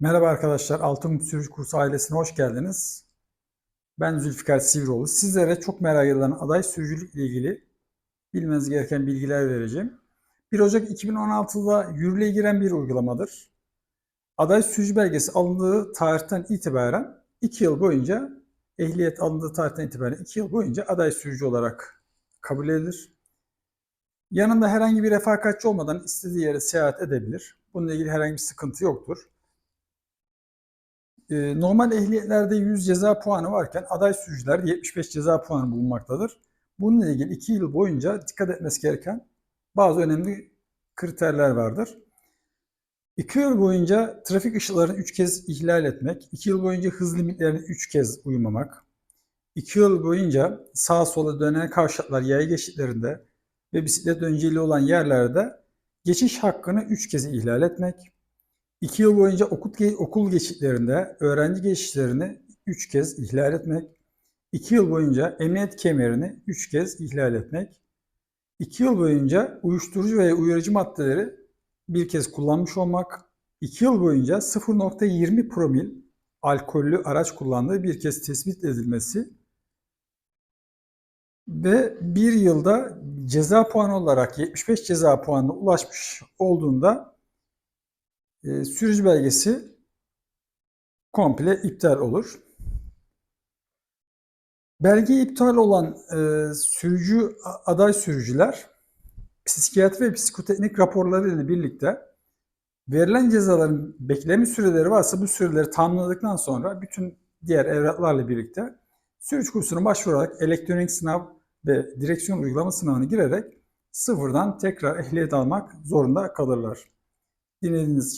Merhaba arkadaşlar, Altın Sürücü Kursu ailesine hoş geldiniz. Ben Zülfikar Sivroğlu. Sizlere çok merak edilen aday sürücülük ile ilgili bilmeniz gereken bilgiler vereceğim. 1 Ocak 2016'da yürürlüğe giren bir uygulamadır. Aday sürücü belgesi alındığı tarihten itibaren 2 yıl boyunca ehliyet alındığı tarihten itibaren 2 yıl boyunca aday sürücü olarak kabul edilir. Yanında herhangi bir refakatçi olmadan istediği yere seyahat edebilir. Bununla ilgili herhangi bir sıkıntı yoktur. Ee, Normal ehliyetlerde 100 ceza puanı varken aday sürücüler 75 ceza puanı bulunmaktadır. Bununla ilgili 2 yıl boyunca dikkat etmesi gereken bazı önemli kriterler vardır. 2 yıl boyunca trafik ışıklarını 3 kez ihlal etmek, 2 yıl boyunca hız limitlerine 3 kez uymamak, 2 yıl boyunca sağa sola dönen kavşaklar, yaya geçitlerinde ve bisiklet önceliği olan yerlerde geçiş hakkını 3 kez ihlal etmek, 2 yıl boyunca okul, okul geçitlerinde öğrenci geçişlerini 3 kez ihlal etmek, 2 yıl boyunca emniyet kemerini 3 kez ihlal etmek, 2 yıl boyunca uyuşturucu veya uyarıcı maddeleri bir kez kullanmış olmak, 2 yıl boyunca 0.20 promil alkollü araç kullandığı bir kez tespit edilmesi ve bir yılda ceza puanı olarak 75 ceza puanına ulaşmış olduğunda e, sürücü belgesi komple iptal olur. Belge iptal olan e, sürücü aday sürücüler psikiyatri ve psikoteknik raporları ile birlikte verilen cezaların bekleme süreleri varsa bu süreleri tamamladıktan sonra bütün diğer evraklarla birlikte sürücü kursuna başvurarak elektronik sınav ve direksiyon uygulama sınavına girerek sıfırdan tekrar ehliyet almak zorunda kalırlar. Dinlediğiniz için